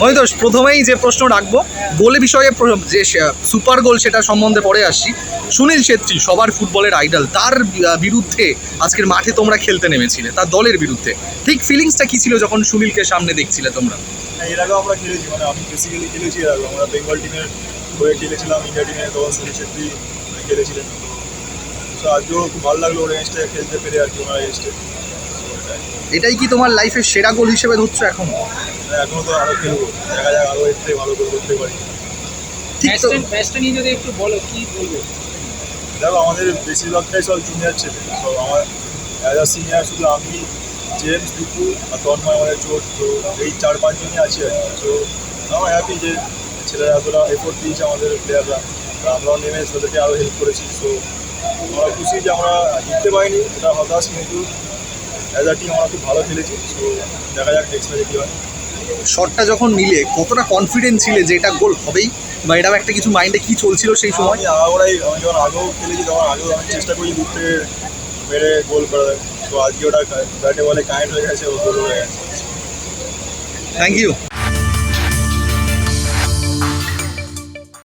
মহিতোষ প্রথমেই যে প্রশ্ন রাখব গোলে বিষয়ে যে সুপার গোল সেটা সম্বন্ধে পরে আসছি সুনীল ছেত্রী সবার ফুটবলের আইডল তার বিরুদ্ধে আজকের মাঠে তোমরা খেলতে নেমেছিলে তার দলের বিরুদ্ধে। ঠিক ফিলিংসটা কী ছিল যখন সুনীলকে সামনে দেখছিলে তোমরা? হ্যাঁ, এর আগেও আমরা খেলেছি মানে আমি বেসিক্যালি খেলেছি এর আগে আমরা বেঙ্গল টিমের হয়ে খেলেছিলাম ইন্ডিয়া টিমে তখন সুনীল ছেত্রী খেলেছিলেন। তো আজকেও খুব ভালো লাগল ওর এগেনস্টে খেলতে পেরে আর কি ওনার এগেনস্টে এটাই কি তোমার লাইফের সেরা গোল হিসেবে ধরছো এখন? এখনও তো আরও খেলব। দেখা যাক আরও এর থেকে ভালো করে করতে পারি। ম্যাচটা নিয়ে যদি একটু বলো কি বলবে? দেখো আমাদের বেশিরভাগটাই সব জুনিয়র ছেলে। সব আমার অ্যাজ আ সিনিয়র শুধু আমি জেমস দীপু আর তন্ময় আমাদের চোট তো এই চার পাঁচজনই আছি আর কি। তো আমার হ্যাপি যে ছেলেরা এতটা এফোর্ট দিয়েছে আমাদের প্লেয়াররা আমরাও নেমে তাদেরকে আরও হেল্প করেছি। সো আমরা খুশি যে আমরা জিততে পারিনি এটা হতাশ কিন্তু অ্যাজ আ টিম আমরা খুব ভালো খেলেছি। সো দেখা যাক নেক্সট ম্যাচে কী হয়। শটটা যখন নিলে কতটা কনফিডেন্ট ছিলে যে এটা গোল হবেই? বা এটাও একটা কিছু মাইন্ডে কি চলছিল সেই সময়? আগাগোড়াই আমি যখন আগেও খেলেছি তখন আগেও আমি চেষ্টা করি দূর থেকে মেরে গোল করার। তো আজকে ওটা ব্যাটে বলে কাইন্ড হয়ে গেছে ও গোল হয়ে গেছে। Thank you